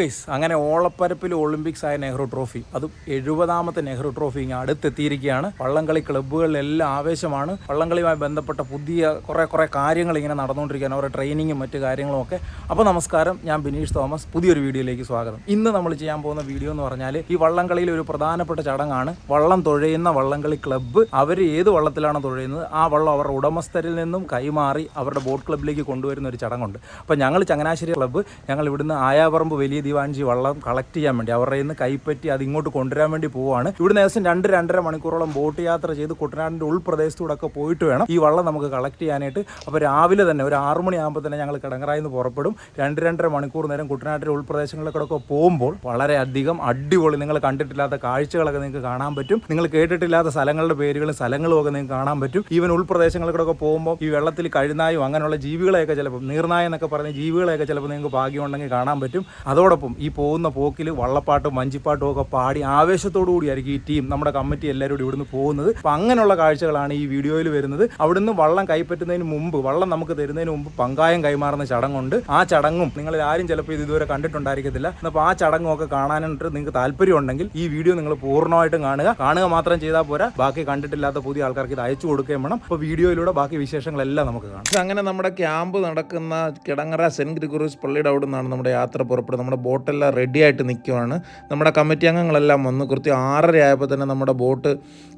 Guys അങ്ങനെ ഓളപ്പരപ്പിൽ Olympics ആയ Nehru trophy അതും എഴുപതാമത്തെ നെഹ്റു ട്രോഫി ഇങ്ങനെ അടുത്തെത്തിയിരിക്കുകയാണ്. വള്ളംകളി ക്ലബ്ബുകളിലെല്ലാം ആവേശമാണ്. വള്ളംകളിയുമായി ബന്ധപ്പെട്ട പുതിയ കുറേ കുറേ കാര്യങ്ങൾ ഇങ്ങനെ നടന്നുകൊണ്ടിരിക്കുകയാണ്. അവരുടെ ട്രെയിനിങ്ങും മറ്റു കാര്യങ്ങളും ഒക്കെ. അപ്പോൾ നമസ്കാരം ഞാൻ ബിനീഷ് തോമസ്. പുതിയൊരു വീഡിയോയിലേക്ക് സ്വാഗതം. ഇന്ന് നമ്മൾ ചെയ്യാൻ പോകുന്ന വീഡിയോ എന്ന് പറഞ്ഞാൽ ഈ വള്ളംകളിയിൽ ഒരു പ്രധാനപ്പെട്ട ചടങ്ങാണ്. വള്ളം തുഴയുന്ന വള്ളംകളി ക്ലബ്ബ് അവർ ഏത് വള്ളത്തിലാണ് തുഴയുന്നത്? ആ വള്ളം അവരുടെ ഉടമസ്ഥരിൽ നിന്നും കൈമാറി അവരുടെ ബോട്ട് ക്ലബ്ബിലേക്ക് കൊണ്ടുവരുന്ന ഒരു ചടങ്ങുണ്ട്. അപ്പോൾ ഞങ്ങൾ ചങ്ങനാശ്ശേരി ക്ലബ്ബ് ഞങ്ങൾ ഇവിടുന്ന് ആയാപറമ്പ് വലിയ ദിവാൻജി വള്ളം കളക്ട് ചെയ്യാൻ വേണ്ടി അവരുടെ നിന്ന് കൈപ്പറ്റി അത് ഇങ്ങോട്ട് കൊണ്ടുവരാൻ വേണ്ടി പോവുകയാണ് ഇവിടുന്ന് ഏകദേശം രണ്ട് രണ്ടര മണിക്കൂറോളം ബോട്ട് യാത്ര ചെയ്ത് കുട്ടനാടിന്റെ ഉൾപ്രദേശത്തൂടെ ഒക്കെ പോയിട്ട് വേണം ഈ വള്ളം നമുക്ക് കളക്ട് ചെയ്യാനായിട്ട്. അപ്പോൾ രാവിലെ തന്നെ ഒരു ആറു മണിയാകുമ്പോൾ തന്നെ ഞങ്ങൾ കിടങ്ങറായി നിന്ന് പുറപ്പെടും. രണ്ട് രണ്ടര മണിക്കൂർ നേരം കുട്ടനാട്ടിലെ ഉൾപ്രദേശങ്ങളിലൊക്കെ പോകുമ്പോൾ വളരെയധികം അടിപൊളി നിങ്ങൾ കണ്ടിട്ടില്ലാത്ത കാഴ്ചകളൊക്കെ നിങ്ങൾക്ക് കാണാൻ പറ്റും. നിങ്ങൾ കേട്ടിട്ടില്ലാത്ത സ്ഥലങ്ങളുടെ പേരുകളും സ്ഥലങ്ങളും ഒക്കെ നിങ്ങൾക്ക് കാണാൻ പറ്റും. ഈവൻ ഉൾപ്രദേശങ്ങളിലൂടെ പോകുമ്പോൾ ഈ വെള്ളത്തിൽ കഴുനായും അങ്ങനെയുള്ള ജീവികളെയൊക്കെ ചിലപ്പോൾ നീർനായെന്നൊക്കെ പറഞ്ഞ ജീവികളെയൊക്കെ ചിലപ്പോൾ നിങ്ങൾക്ക് ഭാഗ്യമുണ്ടെങ്കിൽ കാണാൻ പറ്റും. അതോടൊപ്പം ഈ പോകുന്ന പോക്കിൽ വള്ളപ്പാട്ടും മഞ്ചിപ്പാട്ടും ഒക്കെ പാടി ആവേശത്തോടു കൂടിയായിരിക്കും ഈ ടീം നമ്മുടെ കമ്മിറ്റി എല്ലാവരും കൂടി ഇവിടുന്ന് പോകുന്നത്. അപ്പം അങ്ങനെയുള്ള കാഴ്ചകളാണ് ഈ വീഡിയോയിൽ വരുന്നത്. അവിടുന്ന് വള്ളം കൈപ്പറ്റുന്നതിന് മുമ്പ് വള്ളം നമുക്ക് തരുന്നതിന് മുമ്പ് പങ്കായം കൈമാറുന്ന ചടങ്ങുണ്ട്. ആ ചടങ്ങും നിങ്ങൾ ആരും ചിലപ്പോൾ ഇത് ഇതുവരെ കണ്ടിട്ടുണ്ടായിരിക്കത്തില്ല. അപ്പോൾ ആ ചടങ്ങും ഒക്കെ കാണാനായിട്ട് നിങ്ങൾക്ക് താല്പര്യം ഉണ്ടെങ്കിൽ ഈ വീഡിയോ നിങ്ങൾ പൂർണമായിട്ടും കാണുക. കാണുക മാത്രം ചെയ്താൽ പോരാ. ബാക്കി കണ്ടിട്ടില്ലാത്ത പുതിയ ആൾക്കാർക്ക് ഇത് അയച്ചു കൊടുക്കുകയും വേണം. അപ്പോൾ വീഡിയോയിലൂടെ ബാക്കി വിശേഷങ്ങളെല്ലാം നമുക്ക് കാണാം. അങ്ങനെ നമ്മുടെ ക്യാമ്പ് നടക്കുന്ന കിടങ്ങറ സെന്റ് ഗ്രിഗോറിയസ് പള്ളിയുടെ അവിടെ നിന്നാണ് നമ്മുടെ യാത്ര പുറപ്പെടുന്നത്. നമ്മുടെ ബോട്ടെല്ലാം റെഡി ആയിട്ട് നിൽക്കുവാണ്. നമ്മുടെ കമ്മിറ്റി അംഗങ്ങളെല്ലാം വന്ന് കൃത്യം ആറര ആയപ്പോൾ തന്നെ നമ്മുടെ ബോട്ട്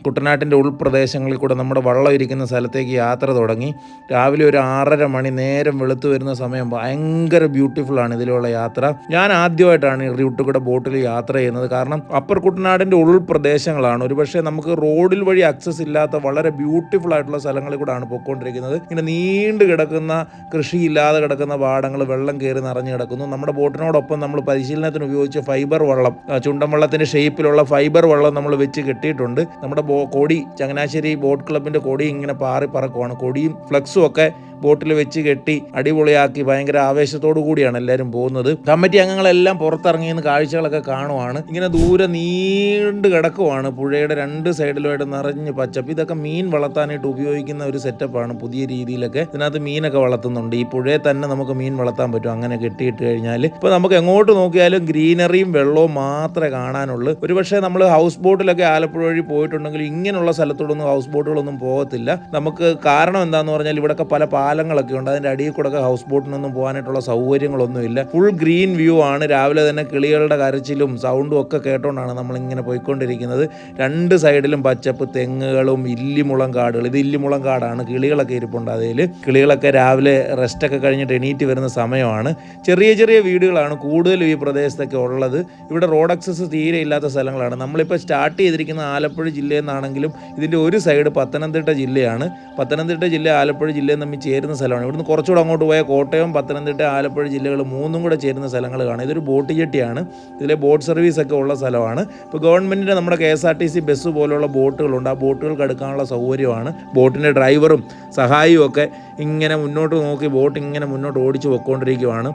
കുട്ടനാട്ടിന്റെ ഉൾപ്രദേശങ്ങളിൽ കൂടെ നമ്മുടെ വള്ളം ഇരിക്കുന്ന സ്ഥലത്തേക്ക് യാത്ര തുടങ്ങി. രാവിലെ ഒരു ആറര മണി നേരം വെളുത്തു വരുന്ന സമയം ഭയങ്കര ബ്യൂട്ടിഫുള്ളാണ് ഇതിലുള്ള യാത്ര. ഞാൻ ആദ്യമായിട്ടാണ് ഈ റൂട്ടിൽ കൂടെ ബോട്ടിൽ യാത്ര ചെയ്യുന്നത്. കാരണം അപ്പർ കുട്ടനാടിന്റെ ഉൾപ്രദേശങ്ങളാണ്. ഒരുപക്ഷെ നമുക്ക് റോഡിൽ വഴി അക്സസ് ഇല്ലാത്ത വളരെ ബ്യൂട്ടിഫുൾ ആയിട്ടുള്ള സ്ഥലങ്ങളിൽ കൂടെയാണ് പോയിക്കൊണ്ടിരിക്കുന്നത്. ഇങ്ങനെ നീണ്ടു കിടക്കുന്ന കൃഷിയില്ലാതെ കിടക്കുന്ന പാടങ്ങൾ വെള്ളം കയറി നിറഞ്ഞു കിടക്കുന്നു. നമ്മുടെ ബോട്ടിനോടൊപ്പം നമ്മൾ പരിശീലനത്തിന് ഉപയോഗിച്ച ഫൈബർ വള്ളം ചുണ്ടൻ വള്ളത്തിന്റെ ഷേപ്പിലുള്ള ഫൈബർ വള്ളം നമ്മൾ വെച്ച് കെട്ടിയിട്ടുണ്ട്. നമ്മുടെ കൊടി ചങ്ങനാശ്ശേരി ബോട്ട് ക്ലബിന്റെ കൊടി ഇങ്ങനെ പാറി പറക്കുവാണ്. കൊടിയും ഫ്ലക്സും ഒക്കെ ബോട്ടിൽ വെച്ച് കെട്ടി അടിപൊളിയാക്കി ഭയങ്കര ആവേശത്തോടു കൂടിയാണ് എല്ലാവരും പോകുന്നത്. കമ്മിറ്റി അംഗങ്ങളെല്ലാം പുറത്തിറങ്ങിയെന്ന് കാഴ്ചകളൊക്കെ കാണുവാണ്. ഇങ്ങനെ ദൂരെ നീണ്ട് കിടക്കുവാണ്. പുഴയുടെ രണ്ട് സൈഡിലുമായിട്ട് നിറഞ്ഞ് പച്ചപ്പ്. ഇതൊക്കെ മീൻ വളർത്താനായിട്ട് ഉപയോഗിക്കുന്ന ഒരു സെറ്റപ്പാണ് പുതിയ രീതിയിലൊക്കെ. ഇതിനകത്ത് മീനൊക്കെ വളർത്തുന്നുണ്ട്. ഈ പുഴയെ തന്നെ നമുക്ക് മീൻ വളർത്താൻ പറ്റും. അങ്ങനെ കെട്ടിയിട്ട് കഴിഞ്ഞാൽ ഇപ്പോൾ നമുക്ക് എങ്ങോട്ട് നോക്കിയാലും ഗ്രീനറിയും വെള്ളവും മാത്രമേ കാണാനുള്ളൂ. ഒരുപക്ഷെ നമ്മൾ ഹൗസ് ബോട്ടിലൊക്കെ ആലപ്പുഴ വഴി പോയിട്ടുണ്ടെങ്കിൽ ഇങ്ങനെയുള്ള സ്ഥലത്തോടൊന്നും ഹൗസ് ബോട്ടുകളൊന്നും പോകത്തില്ല. നമുക്ക് കാരണം എന്താണെന്ന് പറഞ്ഞാൽ ഇവിടെയൊക്കെ പല പാലങ്ങളൊക്കെ ഉണ്ട്. അതിന്റെ അടിയിൽ കൂടെ ഒക്കെ ഹൗസ് ബോട്ടിനൊന്നും പോകാനായിട്ടുള്ള സൗകര്യങ്ങളൊന്നുമില്ല ഫുൾ ഗ്രീൻ വ്യൂ ആണ്. രാവിലെ തന്നെ കിളികളുടെ കരച്ചിലും സൗണ്ടും ഒക്കെ കേട്ടോണ്ടാണ് നമ്മളിങ്ങനെ പോയിക്കൊണ്ടിരിക്കുന്നത്. രണ്ട് സൈഡിലും പച്ചപ്പ് തെങ്ങുകളും ഇല്ലിമുളം കാടുകൾ. ഇത് ഇല്ലിമുളം കാടാണ്. കിളികളൊക്കെ ഇരിപ്പുണ്ട് അതിൽ കിളികളൊക്കെ രാവിലെ റെസ്റ്റൊക്കെ കഴിഞ്ഞിട്ട് എണീറ്റ് വരുന്ന സമയമാണ്. ചെറിയ ചെറിയ വീടുകളാണ്. കൂടുതലും ഈ പ്രദേശത്തൊക്കെ ഉള്ളത്. ഇവിടെ റോഡ് അക്സസ് തീരെ ഇല്ലാത്ത സ്ഥലങ്ങളാണ്. നമ്മളിപ്പോൾ സ്റ്റാർട്ട് ചെയ്തിരിക്കുന്ന ആലപ്പുഴ ജില്ലയിൽ നിന്നാണെങ്കിലും ഇതിന്റെ ഒരു സൈഡ് പത്തനംതിട്ട ജില്ലയാണ്. പത്തനംതിട്ട ജില്ല ആലപ്പുഴ ജില്ലയും തമ്മിൽ ചേരുന്ന സ്ഥലമാണ്. ഇവിടുന്ന് കുറച്ചുകൂടെ അങ്ങോട്ട് പോയാൽ കോട്ടയം പത്തനംതിട്ട ആലപ്പുഴ ജില്ലകൾ മൂന്നും കൂടെ ചേരുന്ന സ്ഥലങ്ങൾ കാണാം. ഇതൊരു ബോട്ട് ജെട്ടിയാണ് ഇതിലെ ബോട്ട് സർവീസ് ഒക്കെ ഉള്ള സ്ഥലമാണ്. ഇപ്പോൾ ഗവൺമെന്റിന്റെ നമ്മുടെ K S R T C bus പോലുള്ള ബോട്ടുകളുണ്ട് ആ ബോട്ടുകൾക്ക് എടുക്കാനുള്ള സൗകര്യമാണ്. ബോട്ടിന്റെ ഡ്രൈവറും സഹായിയും ഒക്കെ ഇങ്ങനെ മുന്നോട്ട് നോക്കി ബോട്ട് ഇങ്ങനെ മുന്നോട്ട് ഓടിച്ച് പൊയ്ക്കൊണ്ടിരിക്കുവാണ്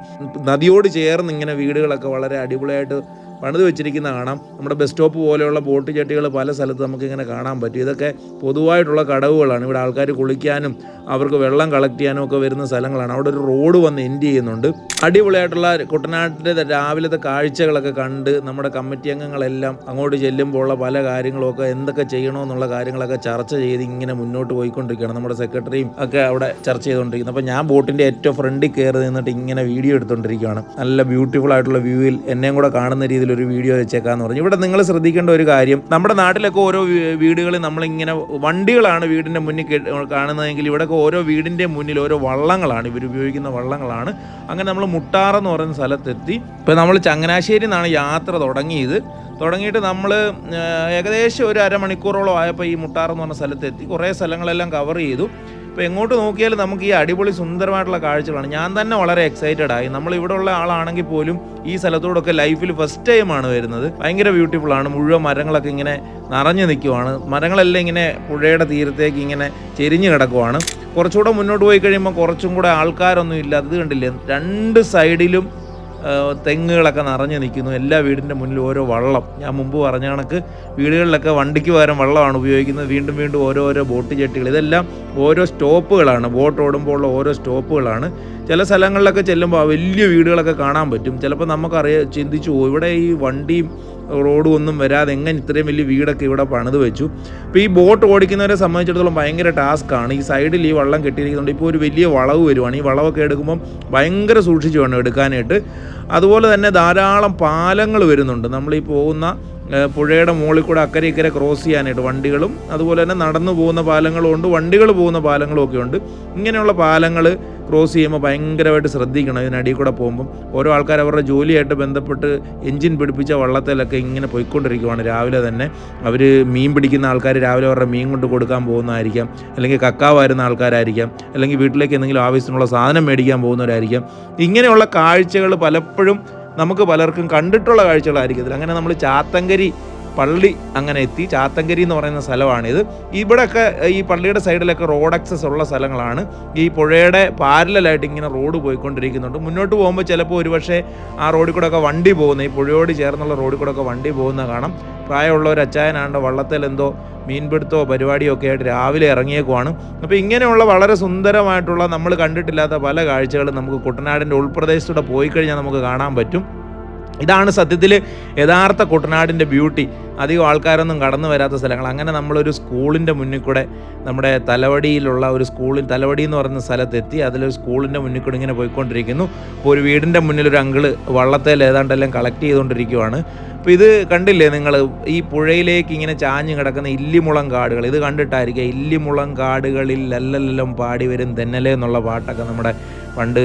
നദിയോട് ചേർന്ന് ഇങ്ങനെ വീടുകളൊക്കെ വളരെ അടിപൊളിയായിട്ട് പണിത് വെച്ചിരിക്കുന്ന കാണാം. നമ്മുടെ ബസ് സ്റ്റോപ്പ് പോലെയുള്ള ബോട്ട് ചട്ടികൾ പല സ്ഥലത്ത് നമുക്കിങ്ങനെ കാണാൻ പറ്റും. ഇതൊക്കെ പൊതുവായിട്ടുള്ള കടവുകളാണ്. ഇവിടെ ആൾക്കാർ കുളിക്കാനും അവർക്ക് വെള്ളം കളക്ട് ചെയ്യാനും ഒക്കെ വരുന്ന സ്ഥലങ്ങളാണ്. അവിടെ ഒരു റോഡ് വന്ന് എൻഡ് ചെയ്യുന്നുണ്ട്. അടിപൊളിയായിട്ടുള്ള കുട്ടനാട്ടിലെ രാവിലത്തെ കാഴ്ചകളൊക്കെ കണ്ട് നമ്മുടെ കമ്മിറ്റി അംഗങ്ങളെല്ലാം അങ്ങോട്ട് ചെല്ലുമ്പോൾ ഉള്ള പല കാര്യങ്ങളൊക്കെ എന്തൊക്കെ ചെയ്യണമെന്നുള്ള കാര്യങ്ങളൊക്കെ ചർച്ച ചെയ്ത് ഇങ്ങനെ മുന്നോട്ട് പോയിക്കൊണ്ടിരിക്കുകയാണ്. നമ്മുടെ സെക്രട്ടറിയും ഒക്കെ അവിടെ ചർച്ച ചെയ്തുകൊണ്ടിരിക്കുന്നത് അപ്പോൾ ഞാൻ ബോട്ടിന്റെ ഏറ്റവും ഫ്രണ്ടിൽ കയറി നിന്നിട്ട് ഇങ്ങനെ വീഡിയോ എടുത്തുകൊണ്ടിരിക്കുകയാണ് നല്ല ബ്യൂട്ടിഫുൾ ആയിട്ടുള്ള വ്യൂവിൽ എന്നെയും കൂടെ കാണുന്ന രീതിയിൽ ഒരു വീഡിയോ വെച്ചേക്കാന്ന് പറഞ്ഞു. ഇവിടെ നിങ്ങൾ ശ്രദ്ധിക്കേണ്ട ഒരു കാര്യം നമ്മുടെ നാട്ടിലൊക്കെ ഓരോ വീടുകളിൽ നമ്മളിങ്ങനെ വണ്ടികളാണ് വീടിന്റെ മുന്നിൽ കാണുന്നതെങ്കിൽ ഇവിടെയൊക്കെ ഓരോ വീടിന്റെ മുന്നിൽ ഓരോ വള്ളങ്ങളാണ് ഇവർ ഉപയോഗിക്കുന്ന വള്ളങ്ങളാണ്. അങ്ങനെ നമ്മൾ മുട്ടാറെന്ന് പറയുന്ന സ്ഥലത്തെത്തി. ഇപ്പോൾ നമ്മൾ ചങ്ങനാശ്ശേരി നിന്നാണ് യാത്ര തുടങ്ങിയത്. തുടങ്ങിയിട്ട് നമ്മൾ ഏകദേശം ഒരു അരമണിക്കൂറോളം ആയപ്പോൾ ഈ മുട്ടാറെന്ന് പറഞ്ഞ സ്ഥലത്തെത്തി. കുറേ സ്ഥലങ്ങളെല്ലാം കവർ ചെയ്തു. ഇപ്പോൾ എങ്ങോട്ട് നോക്കിയാലും നമുക്ക് ഈ അടിപൊളി സുന്ദരമായിട്ടുള്ള കാഴ്ചകളാണ്. ഞാൻ തന്നെ വളരെ എക്സൈറ്റഡ് ആയി. നമ്മൾ ഇവിടെ ഉള്ള ആളാണെങ്കിൽ പോലും ഈ സ്ഥലത്തോടൊക്കെ ലൈഫിൽ ഫസ്റ്റ് ടൈമാണ് വരുന്നത്. ഭയങ്കര ബ്യൂട്ടിഫുൾ ആണ്. മുഴുവൻ മരങ്ങളൊക്കെ ഇങ്ങനെ നിറഞ്ഞു നിൽക്കുവാണ്. മരങ്ങളെല്ലാം ഇങ്ങനെ പുഴയുടെ തീരത്തേക്ക് ഇങ്ങനെ ചെരിഞ്ഞു കിടക്കുവാണ്. കുറച്ചുകൂടെ മുന്നോട്ട് പോയി കഴിയുമ്പോൾ കുറച്ചും കൂടെ ആൾക്കാരൊന്നും ഇല്ല. അത് കണ്ടില്ലേ? രണ്ട് സൈഡിലും തെങ്ങുകളൊക്കെ നിറഞ്ഞു നിൽക്കുന്നു. എല്ലാ വീടിന്റെ മുന്നിൽ ഓരോ വള്ളം. ഞാൻ മുമ്പ് പറഞ്ഞ കണക്ക് വീടുകളിലൊക്കെ വണ്ടിക്ക് പകരം വള്ളമാണ് ഉപയോഗിക്കുന്നത്. വീണ്ടും വീണ്ടും ഓരോരോ ബോട്ട് ജെട്ടികൾ. ഇതെല്ലാം ഓരോ സ്റ്റോപ്പുകളാണ്. ബോട്ട് ഓടുമ്പോൾ ഉള്ള ഓരോ സ്റ്റോപ്പുകളാണ്. ചില സ്ഥലങ്ങളിലൊക്കെ ചെല്ലുമ്പോൾ വലിയ വീടുകളൊക്കെ കാണാൻ പറ്റും. ചിലപ്പോൾ നമുക്കറിയാം ചിന്തിച്ചു പോകും ഇവിടെ ഈ വണ്ടിയും റോഡും ഒന്നും വരാതെ എങ്ങനെ ഇത്രയും വലിയ വീടൊക്കെ ഇവിടെ പണിത് വെച്ചു. അപ്പോൾ ഈ ബോട്ട് ഓടിക്കുന്നവരെ സംബന്ധിച്ചിടത്തോളം ഭയങ്കര ടാസ്ക്കാണ് ഈ സൈഡിൽ ഈ വള്ളം കെട്ടിയിരിക്കുന്നുണ്ട്. ഇപ്പോൾ ഒരു വലിയ വളവ് വരുവാണ്. ഈ വളവൊക്കെ എടുക്കുമ്പം ഭയങ്കര സൂക്ഷിച്ച് വേണം എടുക്കാനായിട്ട്. അതുപോലെ തന്നെ ധാരാളം പാലങ്ങൾ വരുന്നുണ്ട്. നമ്മൾ ഈ പോകുന്ന പുഴയുടെ മുകളിൽ കൂടെ അക്കരെ ഇക്കരെ ക്രോസ് ചെയ്യാനായിട്ട് വണ്ടികളും അതുപോലെ തന്നെ നടന്നു പോകുന്ന പാലങ്ങളും ഉണ്ട് വണ്ടികൾ പോകുന്ന പാലങ്ങളും ഒക്കെ ഉണ്ട്. ഇങ്ങനെയുള്ള പാലങ്ങൾ ക്രോസ് ചെയ്യുമ്പോൾ ഭയങ്കരമായിട്ട് ശ്രദ്ധിക്കണം ഇതിനടിയിൽ കൂടെ പോകുമ്പം. ഓരോ ആൾക്കാർ അവരുടെ ജോലിയായിട്ട് ബന്ധപ്പെട്ട് എഞ്ചിൻ പിടിപ്പിച്ച വള്ളത്തിലൊക്കെ ഇങ്ങനെ പോയിക്കൊണ്ടിരിക്കുവാണ്. രാവിലെ തന്നെ അവർ മീൻ പിടിക്കുന്ന ആൾക്കാർ രാവിലെ അവരുടെ മീൻ കൊണ്ട് കൊടുക്കാൻ പോകുന്നതായിരിക്കാം. അല്ലെങ്കിൽ കക്കാവ് വരുന്ന ആൾക്കാരായിരിക്കാം. അല്ലെങ്കിൽ വീട്ടിലേക്ക് എന്തെങ്കിലും ആവശ്യത്തിനുള്ള സാധനം മേടിക്കാൻ പോകുന്നവരായിരിക്കാം. ഇങ്ങനെയുള്ള കാഴ്ചകൾ പലപ്പോഴും നമുക്ക് പലർക്കും കണ്ടിട്ടുള്ള കാഴ്ചകളായിരിക്കത്തില്ല. അങ്ങനെ നമ്മൾ ചാത്തങ്കരി പള്ളി അങ്ങനെ എത്തി. ചാത്തങ്കരി എന്ന് പറയുന്ന സ്ഥലമാണിത്. ഇവിടെയൊക്കെ ഈ പള്ളിയുടെ സൈഡിലൊക്കെ റോഡ് ആക്സസ് ഉള്ള സ്ഥലങ്ങളാണ്. ഈ പുഴയുടെ പാരലായിട്ട് ഇങ്ങനെ റോഡ് പോയിക്കൊണ്ടിരിക്കുന്നുണ്ട്. മുന്നോട്ട് പോകുമ്പോൾ ചിലപ്പോൾ ഒരുപക്ഷെ ആ റോഡിൽ കൂടെ ഒക്കെ വണ്ടി പോകുന്ന ഈ പുഴയോട് ചേർന്നുള്ള റോഡിൽ കൂടെ ഒക്കെ വണ്ടി പോകുന്ന കാണാം. പ്രായമുള്ള ഒരു അച്ചായനാണ്ട് വള്ളത്തിൽ എന്തോ മീൻപിടുത്തമോ പരിപാടിയോ ഒക്കെ ആയിട്ട് രാവിലെ ഇറങ്ങിയേക്കുവാണ്. അപ്പോൾ ഇങ്ങനെയുള്ള വളരെ സുന്ദരമായിട്ടുള്ള നമ്മൾ കണ്ടിട്ടില്ലാത്ത പല കാഴ്ചകളും നമുക്ക് കുട്ടനാടിന്റെ ഉൾപ്രദേശത്തൂടെ പോയി കഴിഞ്ഞാൽ നമുക്ക് കാണാൻ പറ്റും. ഇതാണ് സത്യത്തിൽ യഥാർത്ഥ കുട്ടനാടിന്റെ ബ്യൂട്ടി. അധികം ആൾക്കാരൊന്നും കടന്നു വരാത്ത സ്ഥലങ്ങൾ. അങ്ങനെ നമ്മളൊരു സ്കൂളിന്റെ മുന്നിൽ കൂടെ നമ്മുടെ തലവടിയിലുള്ള ഒരു സ്കൂളിൽ തലവടി എന്ന് പറയുന്ന സ്ഥലത്തെത്തി അതിലൊരു സ്കൂളിന്റെ മുന്നിൽ കൂടെ ഇങ്ങനെ പോയിക്കൊണ്ടിരിക്കുന്നു. അപ്പോൾ ഒരു വീടിന്റെ മുന്നിൽ ഒരു അങ്കിൾ വള്ളത്തേൽ ഏതാണ്ടെല്ലാം കളക്ട് ചെയ്തുകൊണ്ടിരിക്കുവാണ്. അപ്പോൾ ഇത് കണ്ടില്ലേ നിങ്ങൾ? ഈ പുഴയിലേക്ക് ഇങ്ങനെ ചാഞ്ഞു കിടക്കുന്ന ഇല്ലിമുളം കാടുകൾ. ഇത് കണ്ടിട്ടായിരിക്കുക ഇല്ലിമുളം കാടുകളിൽ അല്ലല്ലെല്ലാം പാടി വരും തെന്നലേ എന്നുള്ള പാട്ടൊക്കെ നമ്മുടെ പണ്ട്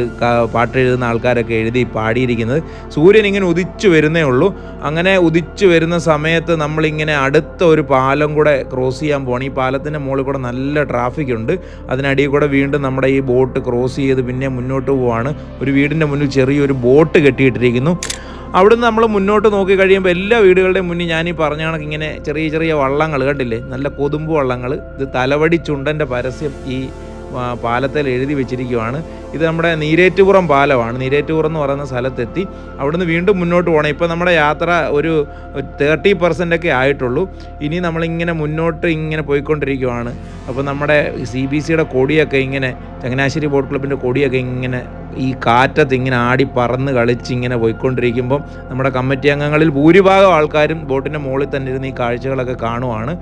പാട്ട് എഴുതുന്ന ആൾക്കാരൊക്കെ എഴുതി പാടിയിരിക്കുന്നത്. സൂര്യൻ ഇങ്ങനെ ഉദിച്ചു വരുന്നേ ഉള്ളൂ. അങ്ങനെ ഉദിച്ചു വരുന്ന സമയത്ത് നമ്മളിങ്ങനെ അടുത്ത ഒരു പാലം കൂടെ ക്രോസ് ചെയ്യാൻ പോകണം ഈ പാലത്തിന്റെ മുകളിൽ കൂടെ നല്ല ട്രാഫിക് ഉണ്ട്. അതിനടിയിൽ കൂടെ വീണ്ടും നമ്മുടെ ഈ ബോട്ട് ക്രോസ് ചെയ്ത് പിന്നെ മുന്നോട്ട് പോവാണ്. ഒരു വീടിന്റെ മുന്നിൽ ചെറിയൊരു ബോട്ട് കെട്ടിയിട്ടിരിക്കുന്നു. അവിടുന്ന് നമ്മൾ മുന്നോട്ട് നോക്കി കഴിയുമ്പോൾ എല്ലാ വീടുകളുടെയും മുന്നിൽ ഞാൻ ഈ പറഞ്ഞ കണക്ക് ഇങ്ങനെ ചെറിയ ചെറിയ വള്ളങ്ങൾ കണ്ടില്ലേ? നല്ല കൊതുമ്പ് വള്ളങ്ങൾ. ഇത് തലവടി ചുണ്ടന്റെ പരസ്യം ഈ പാലത്തിൽ എഴുതി വെച്ചിരിക്കുവാണ്. ഇത് നമ്മുടെ നീരേറ്റുപുറം പാലമാണ്. നീരേറ്റുപുറം എന്ന് പറയുന്ന സ്ഥലത്തെത്തി അവിടുന്ന് വീണ്ടും മുന്നോട്ട് പോകണം. ഇപ്പോൾ നമ്മുടെ യാത്ര ഒരു തേർട്ടി പെർസെന്റ് ഒക്കെ ആയിട്ടുള്ളൂ. ഇനി നമ്മളിങ്ങനെ മുന്നോട്ട് ഇങ്ങനെ പോയിക്കൊണ്ടിരിക്കുവാണ്. അപ്പോൾ നമ്മുടെ സി ബി സിയുടെ കൊടിയൊക്കെ ഇങ്ങനെ ചങ്ങനാശ്ശേരി ബോട്ട് ക്ലബിന്റെ കൊടിയൊക്കെ ഇങ്ങനെ ഈ കാറ്റത്ത് ഇങ്ങനെ ആടി പറന്ന് കളിച്ച് ഇങ്ങനെ പോയിക്കൊണ്ടിരിക്കുമ്പം നമ്മുടെ കമ്മിറ്റി അംഗങ്ങളിൽ ഭൂരിഭാഗം ആൾക്കാരും ബോട്ടിന്റെ മുകളിൽ തന്നെ ഇരുന്ന് ഈ കാഴ്ചകളൊക്കെ കാണുവാണ്.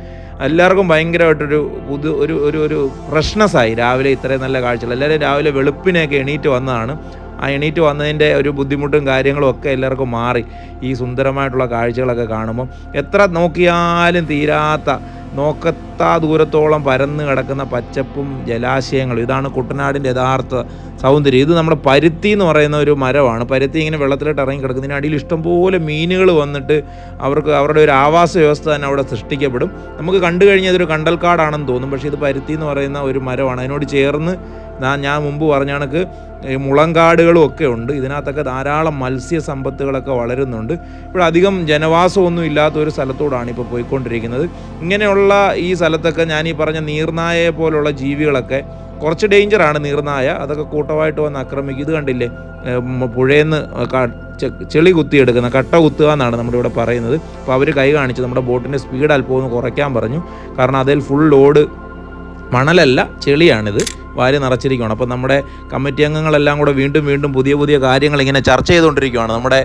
എല്ലാവർക്കും ഭയങ്കരമായിട്ടൊരു പുതു ഒരു ഒരു ഒരു ഫ്രഷ്നെസ്സായി രാവിലെ ഇത്രയും നല്ല കാഴ്ചകൾ. എല്ലാവരും രാവിലെ വെളുപ്പിനെയൊക്കെ എണീറ്റ് വന്നതാണ്. ആ എണീറ്റ് വന്നതിന്റെ ഒരു ബുദ്ധിമുട്ടും കാര്യങ്ങളും ഒക്കെ എല്ലാവർക്കും മാറി. ഈ സുന്ദരമായിട്ടുള്ള കാഴ്ചകളൊക്കെ കാണുമ്പോൾ എത്ര നോക്കിയാലും തീരാത്ത നോക്കത്താ ദൂരത്തോളം പരന്ന് കിടക്കുന്ന പച്ചപ്പും ജലാശയങ്ങളും. ഇതാണ് കുട്ടനാടിന്റെ യഥാർത്ഥ സൗന്ദര്യം. ഇത് നമ്മുടെ പരുത്തി എന്ന് പറയുന്ന ഒരു മരമാണ്. പരുത്തി ഇങ്ങനെ വെള്ളത്തിലോട്ട് ഇറങ്ങി കിടക്കുന്നതിന് അടിയിൽ ഇഷ്ടംപോലെ മീനുകൾ വന്നിട്ട് അവർക്ക് അവരുടെ ഒരു ആവാസ വ്യവസ്ഥ തന്നെ അവിടെ സൃഷ്ടിക്കപ്പെടും. നമുക്ക് കണ്ടു കഴിഞ്ഞാൽ ഇതൊരു കണ്ടൽക്കാടാണെന്ന് തോന്നും. പക്ഷേ ഇത് പരുത്തി എന്ന് പറയുന്ന ഒരു മരമാണ്. അതിനോട് ചേർന്ന് ഞാൻ മുമ്പ് പറഞ്ഞ കണക്ക് മുളങ്കാടുകളും ഒക്കെ ഉണ്ട്. ഇതിനകത്തൊക്കെ ധാരാളം മത്സ്യ സമ്പത്തുകളൊക്കെ വളരുന്നുണ്ട്. ഇവിടെ അധികം ജനവാസമൊന്നും ഇല്ലാത്ത ഒരു സ്ഥലത്തോടാണ് ഇപ്പോൾ പോയിക്കൊണ്ടിരിക്കുന്നത്. ഇങ്ങനെയുള്ള ഈ സ്ഥലത്തൊക്കെ ഞാൻ ഈ പറഞ്ഞ നീർനായയെ പോലുള്ള ജീവികളൊക്കെ കുറച്ച് ഡേഞ്ചറാണ് നീർനായ. അതൊക്കെ കൂട്ടമായിട്ട് വന്ന് ആക്രമിക്കും. ഇത് കണ്ടില്ലേ? പുഴയെന്ന് ചെളി കുത്തിയെടുക്കുന്ന കട്ട കുത്തുക എന്നാണ് നമ്മുടെ ഇവിടെ പറയുന്നത്. അപ്പോൾ അവർ കൈ കാണിച്ച് നമ്മുടെ ബോട്ടിന്റെ സ്പീഡ് അല്പമൊന്ന് കുറയ്ക്കാൻ പറഞ്ഞു. കാരണം അതിൽ ഫുൾ ലോഡ് മണലല്ല ചെളിയാണിത്. വാരി നിറച്ചിരിക്കുകയാണ് അപ്പോൾ നമ്മുടെ കമ്മിറ്റി അംഗങ്ങളെല്ലാം കൂടെ വീണ്ടും വീണ്ടും പുതിയ പുതിയ കാര്യങ്ങൾ ഇങ്ങനെ ചർച്ച ചെയ്തുകൊണ്ടിരിക്കുകയാണ് നമ്മുടെ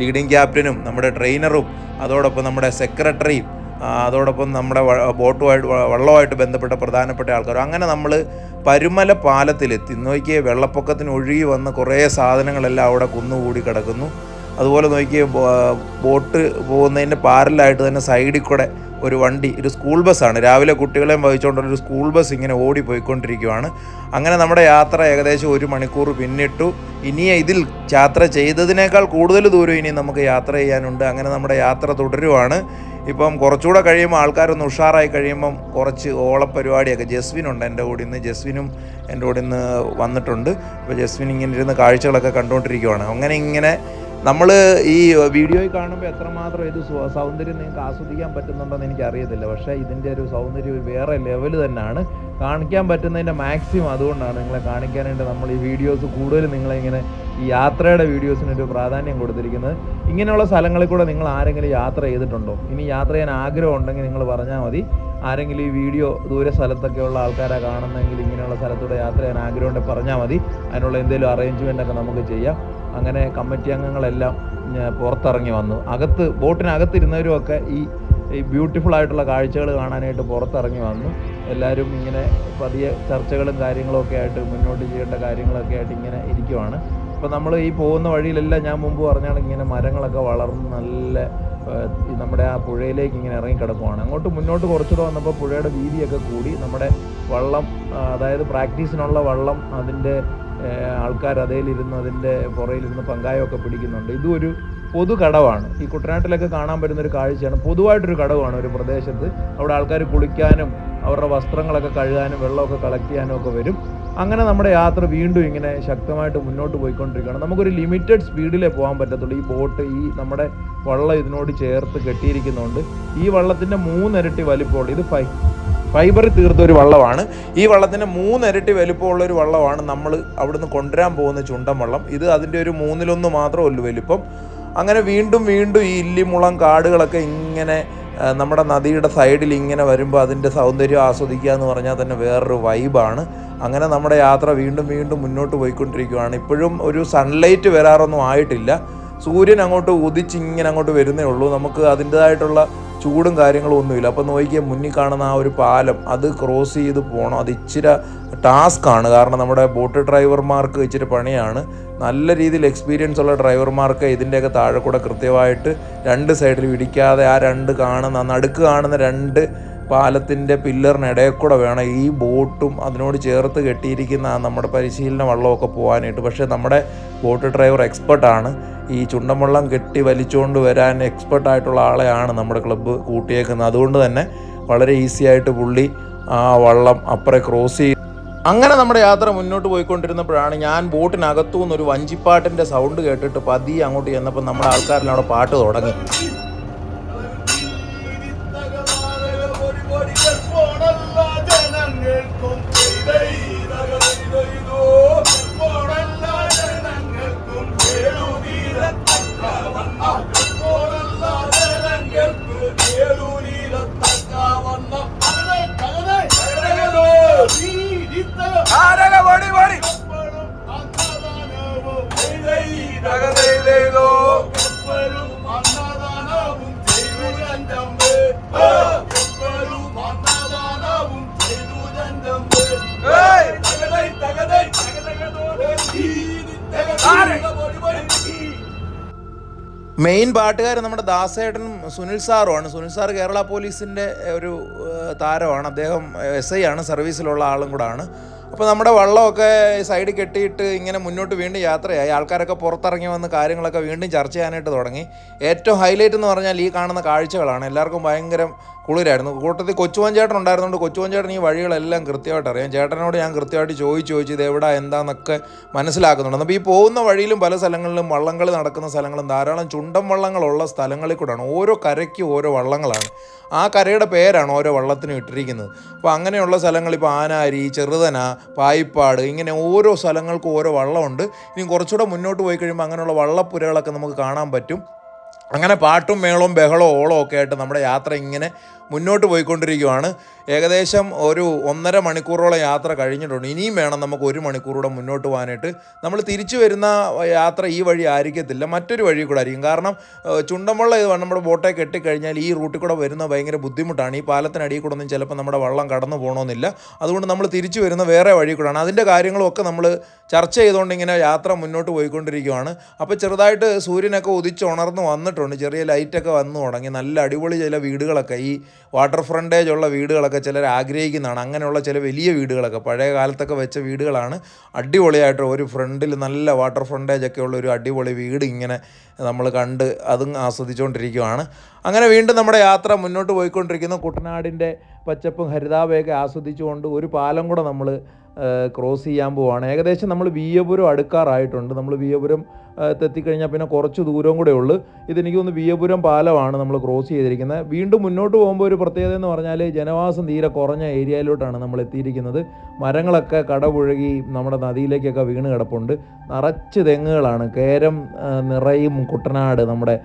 ലീഡിംഗ് ക്യാപ്റ്റനും നമ്മുടെ ട്രെയിനറും അതോടൊപ്പം നമ്മുടെ സെക്രട്ടറിയും അതോടൊപ്പം നമ്മുടെ ബോട്ടുമായിട്ട് വള്ളവുമായിട്ട് ബന്ധപ്പെട്ട പ്രധാനപ്പെട്ട ആൾക്കാരും. അങ്ങനെ നമ്മൾ പരുമല പാലത്തിലെത്തി. നോക്കിയ വെള്ളപ്പൊക്കത്തിന് ഒഴുകി വന്ന കുറേ സാധനങ്ങളെല്ലാം അവിടെ കുന്നുകൂടി കിടക്കുന്നു. അതുപോലെ നോക്കി ബോട്ട് പോകുന്നതിന്റെ പാരലായിട്ട് തന്നെ സൈഡിൽ കൂടെ ഒരു വണ്ടി ഒരു സ്കൂൾ ബസ്സാണ്. രാവിലെ കുട്ടികളെയും വഹിച്ചുകൊണ്ടുള്ള ഒരു സ്കൂൾ ബസ് ഇങ്ങനെ ഓടി പോയിക്കൊണ്ടിരിക്കുകയാണ് അങ്ങനെ നമ്മുടെ യാത്ര ഏകദേശം ഒരു മണിക്കൂർ പിന്നിട്ടു. ഇനി ഇതിൽ യാത്ര ചെയ്തതിനേക്കാൾ കൂടുതൽ ദൂരം ഇനി നമുക്ക് യാത്ര ചെയ്യാനുണ്ട്. അങ്ങനെ നമ്മുടെ യാത്ര തുടരുവാണ്. ഇപ്പം കുറച്ചുകൂടെ കഴിയുമ്പോൾ ആൾക്കാരൊന്ന് ഉഷാറായി കഴിയുമ്പം കുറച്ച് ഓളപ്പരിപാടിയൊക്കെ ജസ്വിനുണ്ട് എന്റെ കൂടെ ഇന്ന് ജസ്വിനും എന്റെ കൂടെ ഇന്ന് വന്നിട്ടുണ്ട്. അപ്പോൾ ജസ്വിൻ ഇങ്ങനെ ഇരുന്ന് കാഴ്ചകളൊക്കെ കണ്ടുകൊണ്ടിരിക്കുവാണ്. അങ്ങനെ ഇങ്ങനെ നമ്മൾ ഈ വീഡിയോയിൽ കാണുമ്പോൾ എത്രമാത്രം ഇത് സൗന്ദര്യം നിങ്ങൾക്ക് ആസ്വദിക്കാൻ പറ്റുന്നുണ്ടെന്ന് എനിക്ക് അറിയത്തില്ല പക്ഷേ ഇതിന്റെ ഒരു സൗന്ദര്യം വേറെ ലെവൽ തന്നെയാണ് കാണിക്കാൻ പറ്റുന്നതിന്റെ മാക്സിമം അതുകൊണ്ടാണ് നിങ്ങളെ കാണിക്കാനായിട്ട് നമ്മൾ ഈ വീഡിയോസ് കൂടുതൽ നിങ്ങളിങ്ങനെ ഈ യാത്രയുടെ വീഡിയോസിന് ഒരു പ്രാധാന്യം കൊടുത്തിരിക്കുന്നത്. ഇങ്ങനെയുള്ള സ്ഥലങ്ങളിൽ കൂടെ നിങ്ങൾ ആരെങ്കിലും യാത്ര ചെയ്തിട്ടുണ്ടോ? ഇനി യാത്ര ചെയ്യാൻ ആഗ്രഹം ഉണ്ടെങ്കിൽ നിങ്ങൾ പറഞ്ഞാൽ മതി. ആരെങ്കിലും ഈ വീഡിയോ ദൂര സ്ഥലത്തൊക്കെയുള്ള ആൾക്കാരെ കാണുന്നെങ്കിൽ ഇങ്ങനെയുള്ള സ്ഥലത്തൂടെ യാത്ര ചെയ്യാൻ ആഗ്രഹം ഉണ്ടെങ്കിൽ പറഞ്ഞാൽ മതി. അതിനുള്ള എന്തെങ്കിലും അറേഞ്ച്മെന്റ് ഒക്കെ നമുക്ക് ചെയ്യാം. അങ്ങനെ കമ്മിറ്റി അംഗങ്ങളെല്ലാം പുറത്തിറങ്ങി വന്നു. അകത്ത് ബോട്ടിനകത്തിരുന്നവരും ഒക്കെ ഈ ഈ ബ്യൂട്ടിഫുൾ ആയിട്ടുള്ള കാഴ്ചകൾ കാണാനായിട്ട് പുറത്തിറങ്ങി വന്നു. എല്ലാവരും ഇങ്ങനെ പതിയെ ചർച്ചകളും കാര്യങ്ങളൊക്കെ ആയിട്ട് മുന്നോട്ട് ചെയ്യേണ്ട കാര്യങ്ങളൊക്കെ ആയിട്ട് ഇങ്ങനെ ഇരിക്കുവാണ്. അപ്പോൾ നമ്മൾ ഈ പോകുന്ന വഴിയിലെല്ലാം ഞാൻ മുമ്പ് പറഞ്ഞാണ് ഇങ്ങനെ മരങ്ങളൊക്കെ വളർന്ന് നല്ല നമ്മുടെ ആ പുഴയിലേക്ക് ഇങ്ങനെ ഇറങ്ങി കിടക്കുവാണ് അങ്ങോട്ട് മുന്നോട്ട് കുറച്ചുകൂടെ വന്നപ്പോൾ പുഴയുടെ വീതിയൊക്കെ കൂടി. നമ്മുടെ വള്ളം അതായത് പ്രാക്ടീസിനുള്ള വള്ളം അതിന്റെ ആൾക്കാർ അതേലിരുന്ന് അതിന്റെ പുറയിലിരുന്ന് പങ്കായമൊക്കെ പിടിക്കുന്നുണ്ട്. ഇതും ഒരു പൊതു കടവാണ്. ഈ കുട്ടനാട്ടിലൊക്കെ കാണാൻ പറ്റുന്ന ഒരു കാഴ്ചയാണ്. പൊതുവായിട്ടൊരു കടവാണ് ഒരു പ്രദേശത്ത്. അവിടെ ആൾക്കാർ കുളിക്കാനും അവരുടെ വസ്ത്രങ്ങളൊക്കെ കഴുകാനും വെള്ളമൊക്കെ കളക്ട് ചെയ്യാനും ഒക്കെ വരും. അങ്ങനെ നമ്മുടെ യാത്ര വീണ്ടും ഇങ്ങനെ ശക്തമായിട്ട് മുന്നോട്ട് പോയിക്കൊണ്ടിരിക്കുകയാണ്. നമുക്കൊരു ലിമിറ്റഡ് സ്പീഡിലേ പോകാൻ പറ്റത്തുള്ളൂ. ഈ ബോട്ട് ഈ നമ്മുടെ വള്ളം ഇതിനോട് ചേർത്ത് കെട്ടിയിരിക്കുന്നുണ്ട്. ഈ വള്ളത്തിന്റെ മൂന്നിരട്ടി വലിപ്പമുള്ളൂ ഇത് ഫൈ ഫൈബറിൽ തീർത്ത ഒരു വള്ളമാണ്. ഈ വള്ളത്തിന് മൂന്നിരട്ടി വലിപ്പമുള്ള ഒരു വള്ളമാണ് നമ്മൾ അവിടുന്ന് കൊണ്ടുവരാൻ പോകുന്ന ചുണ്ടൻ വള്ളം. ഇത് അതിന്റെ ഒരു മൂന്നിലൊന്ന് മാത്രമേ ഉള്ളൂ വലിപ്പം. അങ്ങനെ വീണ്ടും വീണ്ടും ഈ ഇല്ലിമുളം കാടുകളൊക്കെ ഇങ്ങനെ നമ്മുടെ നദിയുടെ സൈഡിൽ ഇങ്ങനെ വരുമ്പോൾ അതിന്റെ സൗന്ദര്യം ആസ്വദിക്കുക എന്ന് പറഞ്ഞാൽ തന്നെ വേറൊരു വൈബാണ്. അങ്ങനെ നമ്മുടെ യാത്ര വീണ്ടും വീണ്ടും മുന്നോട്ട് പോയിക്കൊണ്ടിരിക്കുകയാണ് ഇപ്പോഴും ഒരു സൺലൈറ്റ് വരാറൊന്നും ആയിട്ടില്ല. സൂര്യൻ അങ്ങോട്ട് ഉദിച്ചിങ്ങനെ അങ്ങോട്ട് വരുന്നേ ഉള്ളൂ. നമുക്ക് അതിന്റെതായിട്ടുള്ള ചൂടും കാര്യങ്ങളും ഒന്നുമില്ല. അപ്പോൾ നോക്കിയാൽ മുന്നിൽ കാണുന്ന ആ ഒരു പാലം അത് ക്രോസ് ചെയ്ത് പോകണം അത് ഇച്ചിരി ടാസ്ക്കാണ് കാരണം നമ്മുടെ ബോട്ട് ഡ്രൈവർമാർക്ക് ഇച്ചിരി പണിയാണ്. നല്ല രീതിയിൽ എക്സ്പീരിയൻസ് ഉള്ള ഡ്രൈവർമാർക്ക് ഇതിന്റെയൊക്കെ താഴെ കൂടെ കൃത്യമായിട്ട് രണ്ട് സൈഡിൽ ഇടിക്കാതെ ആ രണ്ട് കാണുന്ന നടുക്ക് കാണുന്ന രണ്ട് പാലത്തിന്റെ പില്ലറിനിടയിൽ കൂടെ വേണം ഈ ബോട്ടും അതിനോട് ചേർത്ത് കെട്ടിയിരിക്കുന്ന നമ്മുടെ പരിശീലന വള്ളമൊക്കെ പോകാനായിട്ട്. പക്ഷേ നമ്മുടെ ബോട്ട് ഡ്രൈവർ എക്സ്പെർട്ടാണ് ഈ ചുണ്ടമുള്ളം കെട്ടി വലിച്ചുകൊണ്ട് വരാൻ എക്സ്പെർട്ട് ആയിട്ടുള്ള ആളെയാണ് നമ്മുടെ ക്ലബ്ബ് കൂട്ടിയേക്കുന്നത്. അതുകൊണ്ട് തന്നെ വളരെ ഈസി ആയിട്ട് പുള്ളി ആ വള്ളം അപ്പുറം ക്രോസ് ചെയ്ത് അങ്ങനെ നമ്മുടെ യാത്ര മുന്നോട്ട് പോയിക്കൊണ്ടിരുന്നപ്പോഴാണ് ഞാൻ ബോട്ടിനകത്തു നിന്ന് ഒരു വഞ്ചിപ്പാട്ടിന്റെ സൗണ്ട് കേട്ടിട്ട് പതിയെ അങ്ങോട്ട് ചെന്നപ്പോൾ നമ്മുടെ ആൾക്കാരെല്ലാം അവിടെ പാട്ട് തുടങ്ങി. മെയിൻ പാട്ടുകാർ നമ്മുടെ ദാസേട്ടനും സുനിൽ സാറുമാണ്. സുനിൽ സാർ കേരള പോലീസിന്റെ ഒരു താരമാണ്. അദ്ദേഹം എസ് ഐ ആണ്. സർവീസിലുള്ള ആളും കൂടാണ്. അപ്പോൾ നമ്മുടെ വള്ളമൊക്കെ സൈഡിൽ കെട്ടിയിട്ട് ഇങ്ങനെ മുന്നോട്ട് വീണ്ടും യാത്രയായി. ആൾക്കാരൊക്കെ പുറത്തിറങ്ങി വന്ന് കാര്യങ്ങളൊക്കെ വീണ്ടും ചർച്ച ചെയ്യാനായിട്ട് തുടങ്ങി. ഏറ്റവും ഹൈലൈറ്റ് എന്ന് പറഞ്ഞാൽ ഈ കാണുന്ന കാഴ്ചകളാണ്. എല്ലാവർക്കും ഭയങ്കര കുളിരായിരുന്നു. കൂട്ടത്തിൽ കൊച്ചുവൻ ചേട്ടൻ ഉണ്ടായിരുന്നുകൊണ്ട് കൊച്ചുവൻ ചേട്ടൻ ഈ വഴികളെല്ലാം കൃത്യമായിട്ട് അറിയാം. ചേട്ടനോട് ഞാൻ കൃത്യമായിട്ട് ചോദിച്ച് ചോദിച്ച് ഇത് എവിടെ എന്താന്നൊക്കെ മനസ്സിലാക്കുന്നുണ്ട്. അപ്പോൾ ഈ പോകുന്ന വഴിയിലും പല സ്ഥലങ്ങളിലും വള്ളംകളി നടക്കുന്ന സ്ഥലങ്ങളും ധാരാളം ചുണ്ടം വള്ളങ്ങളുള്ള സ്ഥലങ്ങളിൽ കൂടെയാണ് ഓരോ കരയ്ക്കും ഓരോ വള്ളങ്ങളാണ്. ആ കരയുടെ പേരാണ് ഓരോ വള്ളത്തിനും ഇട്ടിരിക്കുന്നത്. അപ്പോൾ അങ്ങനെയുള്ള സ്ഥലങ്ങൾ ഇപ്പോൾ ആനാരി ചെറുതന പായിപ്പാട് ഇങ്ങനെ ഓരോ സ്ഥലങ്ങൾക്കും ഓരോ വള്ളമുണ്ട്. ഇനി കുറച്ചുകൂടെ മുന്നോട്ട് പോയി കഴിയുമ്പോൾ അങ്ങനെയുള്ള വള്ളപ്പുരകളൊക്കെ നമുക്ക് കാണാൻ പറ്റും. അങ്ങനെ പാട്ടും മേളവും ബഹളവും ഓളവും ഒക്കെ ആയിട്ട് നമ്മുടെ യാത്ര ഇങ്ങനെ മുന്നോട്ട് പോയിക്കൊണ്ടിരിക്കുകയാണ് ഏകദേശം ഒരു ഒന്നര മണിക്കൂറോളം യാത്ര കഴിഞ്ഞിട്ടുണ്ട്. ഇനിയും വേണം നമുക്ക് ഒരു മണിക്കൂറൂടെ മുന്നോട്ട് പോകാനായിട്ട്. നമ്മൾ തിരിച്ചു വരുന്ന യാത്ര ഈ വഴി ആയിരിക്കത്തില്ല. മറ്റൊരു വഴി കൂടെ ആയിരിക്കും. കാരണം ചുണ്ടമ്പള്ള ഇത് നമ്മുടെ ബോട്ടെ കെട്ടിക്കഴിഞ്ഞാൽ ഈ റൂട്ടിൽ കൂടെ വരുന്ന ഭയങ്കര ബുദ്ധിമുട്ടാണ്. ഈ പാലത്തിനടിയിൽ കൂടെ ഒന്നും ചിലപ്പോൾ നമ്മുടെ വള്ളം കടന്നു പോകണമെന്നില്ല അതുകൊണ്ട് നമ്മൾ തിരിച്ചു വരുന്ന വേറെ വഴി കൂടെയാണ്. അതിന്റെ കാര്യങ്ങളൊക്കെ നമ്മൾ ചർച്ച ചെയ്തുകൊണ്ട് ഇങ്ങനെ യാത്ര മുന്നോട്ട് പോയിക്കൊണ്ടിരിക്കുകയാണ് അപ്പോൾ ചെറുതായിട്ട് സൂര്യനൊക്കെ ഉദിച്ച് ഉണർന്ന് വന്നിട്ടുണ്ട്. ചെറിയ ലൈറ്റൊക്കെ വന്നു തുടങ്ങി. നല്ല അടിപൊളി ചില വീടുകളൊക്കെ ഈ വാട്ടർ ഫ്രണ്ടേജ് ഉള്ള വീടുകളൊക്കെ ചിലർ ആഗ്രഹിക്കുന്നതാണ്. അങ്ങനെയുള്ള ചില വലിയ വീടുകളൊക്കെ പഴയ കാലത്തൊക്കെ വെച്ച വീടുകളാണ് അടിപൊളിയായിട്ട് ഒരു ഫ്രണ്ടിൽ നല്ല വാട്ടർ ഫ്രണ്ടേജ് ഒക്കെ ഉള്ള ഒരു അടിപൊളി വീട് ഇങ്ങനെ നമ്മൾ കണ്ട് അതും ആസ്വദിച്ചുകൊണ്ടിരിക്കുകയാണ് അങ്ങനെ വീണ്ടും നമ്മുടെ യാത്ര മുന്നോട്ട് പോയിക്കൊണ്ടിരിക്കുന്നു. കുട്ടനാടിന്റെ പച്ചപ്പും ഹരിതാപയൊക്കെ ആസ്വദിച്ചുകൊണ്ട് ഒരു പാലം കൂടെ നമ്മൾ ക്രോസ് ചെയ്യാൻ പോവാണ്. ഏകദേശം നമ്മൾ വിയപുരം അടുക്കാറായിട്ടുണ്ട്. നമ്മൾ വിയപുരം എത്തിക്കഴിഞ്ഞാൽ പിന്നെ കുറച്ച് ദൂരവും കൂടെ ഉള്ളു. ഇതെനിക്ക് തോന്നുന്നു വിയപുരം പാലമാണ് നമ്മൾ ക്രോസ് ചെയ്തിരിക്കുന്നത്. വീണ്ടും മുന്നോട്ട് പോകുമ്പോൾ ഒരു പ്രത്യേകത എന്ന് പറഞ്ഞാൽ ജനവാസം തീരെ കുറഞ്ഞ ഏരിയയിലോട്ടാണ് നമ്മൾ എത്തിയിരിക്കുന്നത്. മരങ്ങളൊക്കെ കടപുഴകി നമ്മുടെ നദിയിലേക്കൊക്കെ വീണ് കിടപ്പുണ്ട്. നിറച്ച് തെങ്ങുകളാണ്. കേരം നിറയും കുട്ടനാട് നമ്മുടെ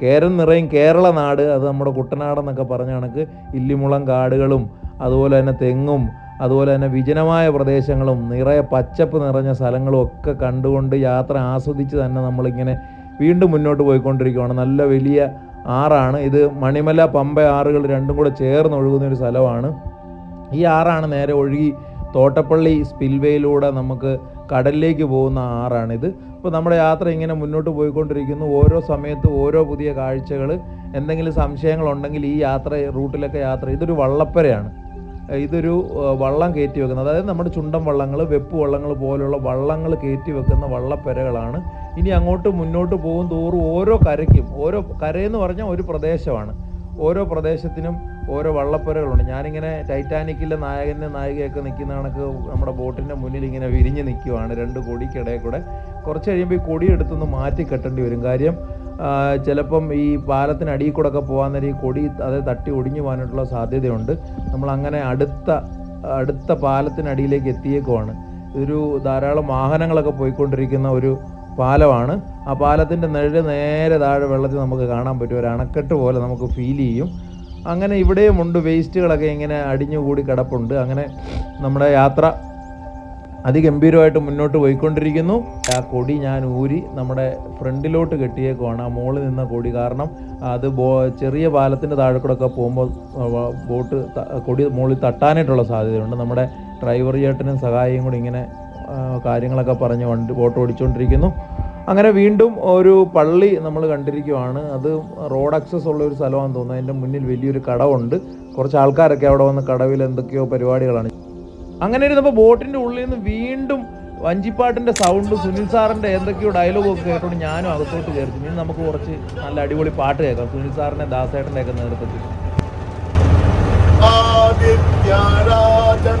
കേരം നിറയും കേരള നാട്. അത് നമ്മുടെ കുട്ടനാടെന്നൊക്കെ പറഞ്ഞ കണക്ക്. ഇല്ലിമുളം കാടുകളും അതുപോലെ തന്നെ തെങ്ങും അതുപോലെ തന്നെ വിജനമായ പ്രദേശങ്ങളും നിറയെ പച്ചപ്പ് നിറഞ്ഞ സ്ഥലങ്ങളും ഒക്കെ കണ്ടുകൊണ്ട് യാത്ര ആസ്വദിച്ച് തന്നെ നമ്മളിങ്ങനെ വീണ്ടും മുന്നോട്ട് പോയിക്കൊണ്ടിരിക്കുകയാണ്. നല്ല വലിയ ആറാണ്. ഇത് മണിമല പമ്പ ആറുകൾ രണ്ടും കൂടെ ചേർന്ന് ഒഴുകുന്ന ഒരു സ്ഥലമാണ്. ഈ ആറാണ് നേരെ ഒഴുകി തോട്ടപ്പള്ളി സ്പിൽവേയിലൂടെ നമുക്ക് കടലിലേക്ക് പോകുന്ന ആറാണിത്. അപ്പോൾ നമ്മുടെ യാത്ര ഇങ്ങനെ മുന്നോട്ട് പോയിക്കൊണ്ടിരിക്കുന്നു. ഓരോ സമയത്ത് ഓരോ പുതിയ കാഴ്ചകൾ എന്തെങ്കിലും സംശയങ്ങളുണ്ടെങ്കിൽ ഈ യാത്ര റൂട്ടിലൊക്കെ യാത്ര ഇതൊരു വള്ളപ്പരയാണ്. ഇതൊരു വള്ളം കയറ്റി വെക്കുന്നത്. അതായത് നമ്മുടെ ചുണ്ടൻ വള്ളങ്ങൾ വെപ്പ് വള്ളങ്ങൾ പോലുള്ള വള്ളങ്ങൾ കയറ്റി വെക്കുന്ന വള്ളപ്പെരകളാണ്. ഇനി അങ്ങോട്ട് മുന്നോട്ട് പോകും തോറും ഓരോ കരയ്ക്കും ഓരോ കരയെന്ന് പറഞ്ഞാൽ ഒരു പ്രദേശമാണ്. ഓരോ പ്രദേശത്തിനും ഓരോ വള്ളപ്പെരകളുണ്ട്. ഞാനിങ്ങനെ ടൈറ്റാനിക്കിലെ നായകന്റെ നായികയൊക്കെ നിൽക്കുന്ന കണക്ക് നമ്മുടെ ബോട്ടിന്റെ മുന്നിൽ ഇങ്ങനെ വിരിഞ്ഞ് നിൽക്കുവാണ് രണ്ട് കൊടിക്കിടയിൽ കൂടെ. കുറച്ച് കഴിയുമ്പോൾ ഈ കൊടി എടുത്തൊന്ന് മാറ്റി കെട്ടേണ്ടി വരും. കാര്യം ചിലപ്പം ഈ പാലത്തിന് അടിയിൽ കൂടെ ഒക്കെ പോകാൻ നേരം ഈ കൊടി അത് തട്ടി ഒടിഞ്ഞു പോകാനായിട്ടുള്ള സാധ്യതയുണ്ട്. നമ്മൾ അങ്ങനെ അടുത്ത അടുത്ത പാലത്തിനടിയിലേക്ക് എത്തിയേക്കുവാണ്. ഇതൊരു ധാരാളം വാഹനങ്ങളൊക്കെ പോയിക്കൊണ്ടിരിക്കുന്ന ഒരു പാലമാണ്. ആ പാലത്തിന്റെ നിഴൽ നേരെ താഴെ വെള്ളത്തിൽ നമുക്ക് കാണാൻ പറ്റും. ഒരു അണക്കെട്ട് പോലെ നമുക്ക് ഫീൽ ചെയ്യും. അങ്ങനെ ഇവിടെയും ഉണ്ട് വേസ്റ്റുകളൊക്കെ ഇങ്ങനെ അടിഞ്ഞുകൂടി കിടപ്പുണ്ട്. അങ്ങനെ നമ്മുടെ യാത്ര അതിഗംഭീരമായിട്ട് മുന്നോട്ട് പോയിക്കൊണ്ടിരിക്കുന്നു. ആ കൊടി ഞാൻ ഊരി നമ്മുടെ ഫ്രണ്ടിലോട്ട് കെട്ടിയേക്കുവാണ്. ആ മുകളിൽ നിന്ന കൊടി കാരണം അത് ബോ ചെറിയ പാലത്തിന്റെ താഴെ കൂടെ പോകുമ്പോൾ ബോട്ട് കൊടി മുകളിൽ തട്ടാനായിട്ടുള്ള സാധ്യതയുണ്ട്. നമ്മുടെ ഡ്രൈവർ ചേട്ടനും സഹായിയും കൂടി ഇങ്ങനെ കാര്യങ്ങളൊക്കെ പറഞ്ഞ് വണ്ടി ബോട്ട് ഓടിച്ചുകൊണ്ടിരിക്കുന്നു അങ്ങനെ വീണ്ടും ഒരു പള്ളി നമ്മൾ കണ്ടിരിക്കുവാണ്. അത് റോഡ് ആക്സസ് ഉള്ള ഒരു സ്ഥലമാണെന്ന് തോന്നുന്നു. അതിന്റെ മുന്നിൽ വലിയൊരു കടവുണ്ട്. കുറച്ച് ആൾക്കാരൊക്കെ അവിടെ വന്ന് കടവിൽ എന്തൊക്കെയോ പരിപാടികളാണ്. അങ്ങനെ ഇരുന്നപ്പോൾ ബോട്ടിന്റെ ഉള്ളിൽ നിന്ന് വീണ്ടും വഞ്ചിപ്പാട്ടിന്റെ സൗണ്ടും സുനിൽ സാറിന്റെ എന്തൊക്കെയോ ഡയലോഗൊക്കെ കേട്ടോണ്ട് ഞാനും അകത്തോട്ട് കയറി. ഇനി നമുക്ക് കുറച്ച് നല്ല അടിപൊളി പാട്ട് കേൾക്കാം. സുനിൽ സാറിന്റെ ദാസേട്ടന്റെ ഒക്കെ നേതൃത്വത്തിൽ ആദിത്യരാജൻ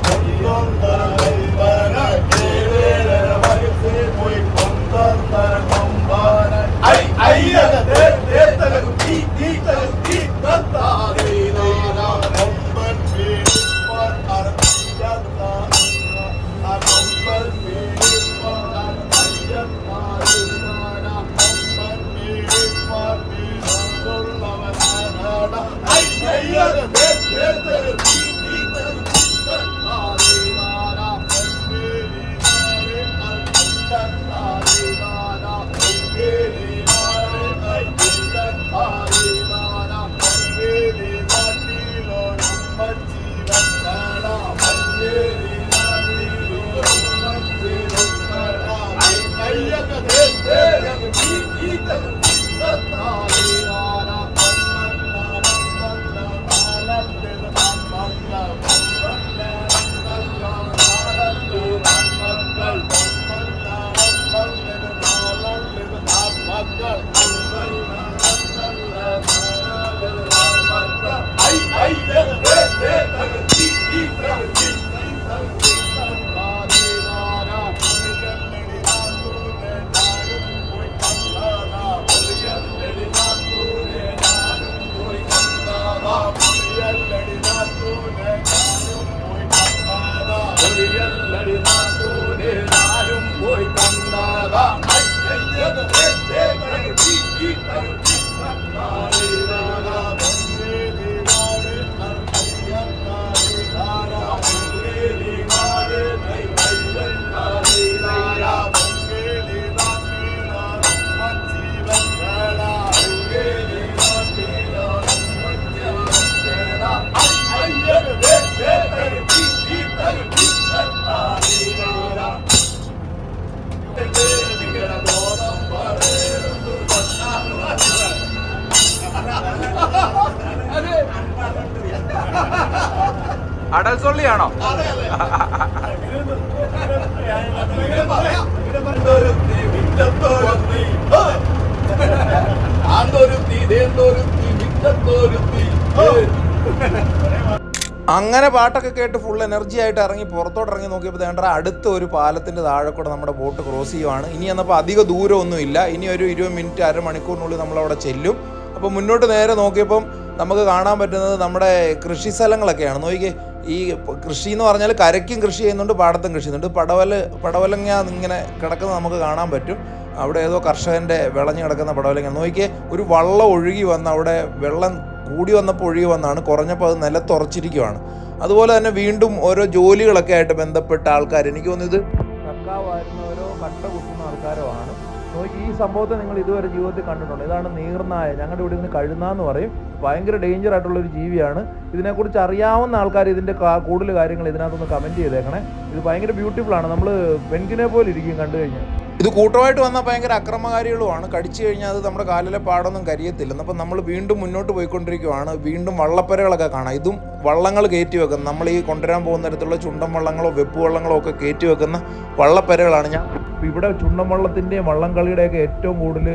ഹേ. അങ്ങനെ പാട്ടൊക്കെ കേട്ട് ഫുൾ എനർജി ആയിട്ട് ഇറങ്ങി പുറത്തോട്ട് ഇറങ്ങി നോക്കിയപ്പോൾ വേണ്ട അടുത്ത ഒരു പാലത്തിന്റെ താഴെ കൂടെ നമ്മുടെ ബോട്ട് ക്രോസ് ചെയ്യുവാണ്. ഇനി എന്നപ്പോൾ അധിക ദൂരമൊന്നുമില്ല. ഇനി ഒരു ഇരുപത് മിനിറ്റ് അരമണിക്കൂറിനുള്ളിൽ നമ്മളവിടെ ചെല്ലും. അപ്പോൾ മുന്നോട്ട് നേരെ നോക്കിയപ്പം നമുക്ക് കാണാൻ പറ്റുന്നത് നമ്മുടെ കൃഷി സ്ഥലങ്ങളൊക്കെയാണ്. നോക്കിക്കേ ഈ കൃഷി എന്ന് പറഞ്ഞാൽ കരയ്ക്കും കൃഷി ചെയ്യുന്നുണ്ട് പാടത്തും കൃഷി ചെയ്യുന്നുണ്ട്. പടവൽ പടവലങ്ങ ഇങ്ങനെ കിടക്കുന്നത് നമുക്ക് കാണാൻ പറ്റും. അവിടെ ഏതോ കർഷകന്റെ വിളഞ്ഞു കിടക്കുന്ന പടവലങ്ങ. നോക്കിയേ ഒരു വള്ളം ഒഴുകി വന്ന് അവിടെ വെള്ളം കൂടി വന്നപ്പോൾ ഒഴുകി വന്നാണ്. കുറഞ്ഞപ്പോൾ അത് നിലത്തുറച്ചിരിക്കുവാണ് അതുപോലെ തന്നെ വീണ്ടും ഓരോ ജോലികളൊക്കെ ആയിട്ട് ബന്ധപ്പെട്ട ആൾക്കാർ എനിക്ക് തോന്നിയത് കക്കാവായിരുന്ന ഓരോ കട്ട കുത്തുന്ന സംഭവത്തെ നിങ്ങൾ ഇതുവരെ ജീവിതത്തിൽ കണ്ടിട്ടുണ്ട്. ഇതാണ് നീർനായ. ഞങ്ങളുടെ ഇവിടെ നിന്ന് കഴുന്ന എന്ന് പറയും. ഭയങ്കര ഡേഞ്ചർ ആയിട്ടുള്ള ഒരു ജീവിയാണ്. ഇതിനെക്കുറിച്ച് അറിയാവുന്ന ആൾക്കാർ ഇതിന്റെ കൂടുതൽ കാര്യങ്ങൾ ഇതിനകത്തൊന്ന് കമന്റ് ചെയ്തേക്കണേ. ഇത് ഭയങ്കര ബ്യൂട്ടിഫുൾ ആണ്. നമ്മൾ പെൻഗിനെ പോലെ ഇരിക്കും കണ്ടു കഴിഞ്ഞാൽ. ഇത് കൂട്ടമായിട്ട് വന്നാൽ ഭയങ്കര അക്രമകാരികളുമാണ്. കടിച്ചു കഴിഞ്ഞാൽ അത് നമ്മുടെ കാലിലെ പാടൊന്നും കരിയത്തില്ല. അപ്പം നമ്മൾ വീണ്ടും മുന്നോട്ട് പോയിക്കൊണ്ടിരിക്കുവാണ്. വീണ്ടും വള്ളപ്പരകളൊക്കെ കാണാം. ഇതും വള്ളങ്ങൾ കയറ്റി വെക്കുന്ന നമ്മൾ ഈ കൊണ്ടുവരാൻ പോകുന്ന തരത്തിലുള്ള ചുണ്ടൻ വള്ളങ്ങളോ വെപ്പ് വള്ളങ്ങളോ ഒക്കെ കയറ്റി വെക്കുന്ന വള്ളപ്പരകളാണ്. ഞാൻ ഇവിടെ ചുണ്ടൻ വള്ളത്തിന്റെയും വള്ളംകളിയുടെയൊക്കെ ഏറ്റവും കൂടുതൽ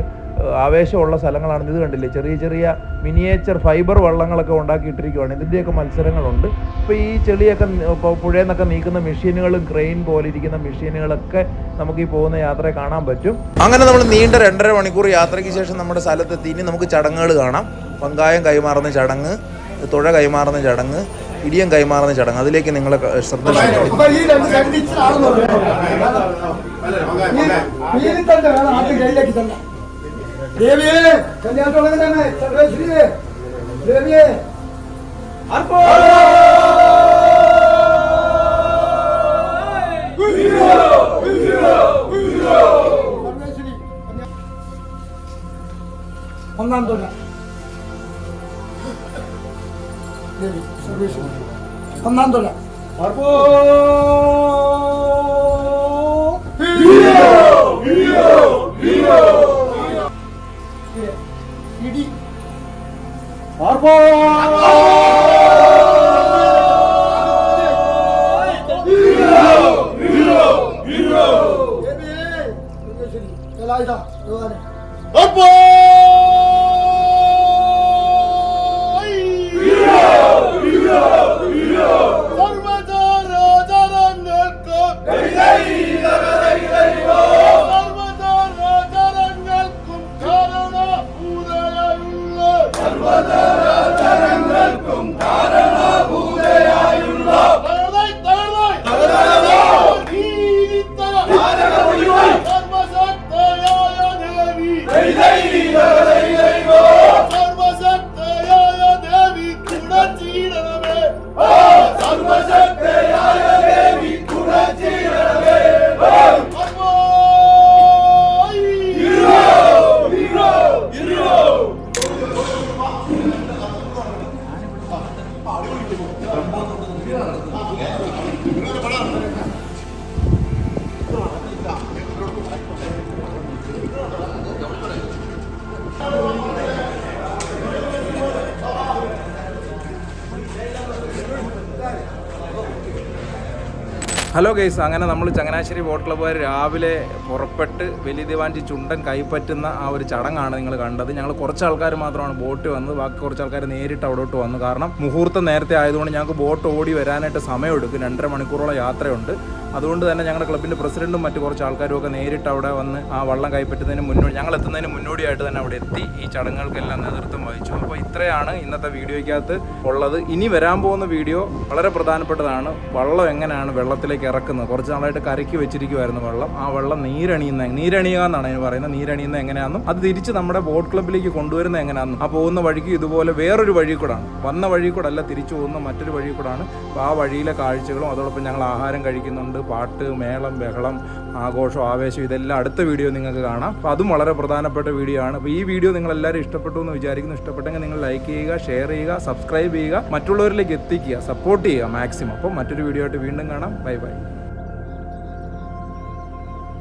ആവേശമുള്ള സ്ഥലങ്ങളാണ് ഇത് കണ്ടില്ലേ ചെറിയ ചെറിയ മിനിയേച്ചർ ഫൈബർ വള്ളങ്ങളൊക്കെ ഉണ്ടാക്കിയിട്ടിരിക്കുവാണ് ഇതിന്റെയൊക്കെ മത്സരങ്ങളുണ്ട് ഇപ്പോൾ ഈ ചെളിയൊക്കെ പുഴയിൽ നിന്നൊക്കെ നീക്കുന്ന മെഷീനുകളും ക്രെയിൻ പോലെ ഇരിക്കുന്ന മെഷീനുകളൊക്കെ നമുക്ക് ഈ പോകുന്ന യാത്രയെ കാണാൻ പറ്റും അങ്ങനെ നമ്മൾ നീണ്ട രണ്ടര മണിക്കൂർ യാത്രയ്ക്ക് ശേഷം നമ്മുടെ സ്ഥലത്തെത്തി ഇനി നമുക്ക് ചടങ്ങുകൾ കാണാം പങ്കായം കൈമാറുന്ന ചടങ്ങ് തുഴ കൈമാറുന്ന ചടങ്ങ് ഇടിയം കൈമാറുന്ന ചടങ്ങ് അതിലേക്ക് നിങ്ങളെ ശ്രദ്ധ ക്ഷണിക്കുന്നു. അപ്പൊ ഈ രണ്ട് സൈഡ് ഇച്ചിലാണെന്ന് മീനിൽ തന്നെ വേണം ആദ്യം കയ്യിലേക്ക് തന്നെ ദേവിയെ കല്യാണത്തോളം തന്നെ സർവേശ്വരിയെ ദേവിയെ സർവേശ്വരി ഒന്നാം തുക ദേവി അപ്പോ ഗൈസ് അങ്ങനെ നമ്മൾ ചങ്ങനാശ്ശേരി ബോട്ട് ക്ലബ്ബുകാർ രാവിലെ പുറപ്പെട്ട് വലിയ ദിവാഞ്ചി ചുണ്ടൻ കൈപ്പറ്റുന്ന ആ ഒരു ചടങ്ങാണ് നിങ്ങൾ കണ്ടത്. ഞങ്ങൾ കുറച്ച് ആൾക്കാർ മാത്രമാണ് ബോട്ട് വന്നത്. ബാക്കി കുറച്ച് ആൾക്കാർ നേരിട്ട് അവിടോട്ട് വന്നു. കാരണം മുഹൂർത്തം നേരത്തെ ആയതുകൊണ്ട് ഞങ്ങൾക്ക് ബോട്ട് ഓടി വരാനായിട്ട് സമയമെടുക്കും. രണ്ടര മണിക്കൂറോളം യാത്രയുണ്ട്. അതുകൊണ്ട് തന്നെ ഞങ്ങളുടെ ക്ലബിന്റെ പ്രസിഡന്റും മറ്റു കുറച്ച് ആൾക്കാരും ഒക്കെ നേരിട്ട് അവിടെ വന്ന് ആ വള്ളം കൈപ്പറ്റുന്നതിന് മുന്നോടി ഞങ്ങൾ എത്തുന്നതിന് മുന്നോടിയായിട്ട് തന്നെ അവിടെ എത്തി. ഈ ചടങ്ങുകൾക്കെല്ലാം നേതൃത്വം വഹിച്ചു. അപ്പോൾ ഇത്രയാണ് ഇന്നത്തെ വീഡിയോയ്ക്കകത്ത് ഉള്ളത്. ഇനി വരാൻ പോകുന്ന വീഡിയോ വളരെ പ്രധാനപ്പെട്ടതാണ്. വള്ളം എങ്ങനെയാണ് വെള്ളത്തിലേക്ക് ഇറക്കുന്നത്? കുറച്ച് നാളായിട്ട് കരക്കി വെച്ചിരിക്കുമായിരുന്നു വെള്ളം. ആ വെള്ളം നീരണിയുന്ന നീരണിയുക എന്നാണ് അതിന് പറയുന്നത്. നീരണിയുന്ന എങ്ങനെയാണെന്നും അത് തിരിച്ച് നമ്മുടെ ബോട്ട് ക്ലബിലേക്ക് കൊണ്ടുവരുന്നത് എങ്ങനെയാണെന്നും. ആ പോകുന്ന വഴിക്ക് ഇതുപോലെ വേറൊരു വഴി കൂടാണ് വന്ന വഴി കൂടെ അല്ല തിരിച്ചു പോകുന്ന മറ്റൊരു വഴി കൂടാണ് അപ്പോൾ ആ വഴിയിലെ കാഴ്ചകളും അതോടൊപ്പം ഞങ്ങൾ ആഹാരം കഴിക്കുന്നുണ്ട്. പാട്ട് മേളം ബഹളം ആഘോഷം ആവേശം ഇതെല്ലാം അടുത്ത വീഡിയോ നിങ്ങൾക്ക് കാണാം. അപ്പോൾ അതും വളരെ പ്രധാനപ്പെട്ട വീഡിയോ ആണ്. അപ്പോൾ ഈ വീഡിയോ നിങ്ങൾ എല്ലാവരും ഇഷ്ടപ്പെട്ടു എന്ന് വിചാരിക്കുന്നു. ഇഷ്ടപ്പെട്ടെങ്കിൽ നിങ്ങൾ ലൈക്ക് ചെയ്യുക ഷെയർ ചെയ്യുക സബ്സ്ക്രൈബ് ചെയ്യുക. മറ്റുള്ളവരിലേക്ക് എത്തിക്കുക സപ്പോർട്ട് ചെയ്യുക മാക്സിമം അപ്പോൾ മറ്റൊരു വീഡിയോ ആയിട്ട് വീണ്ടും കാണാം. Bye bye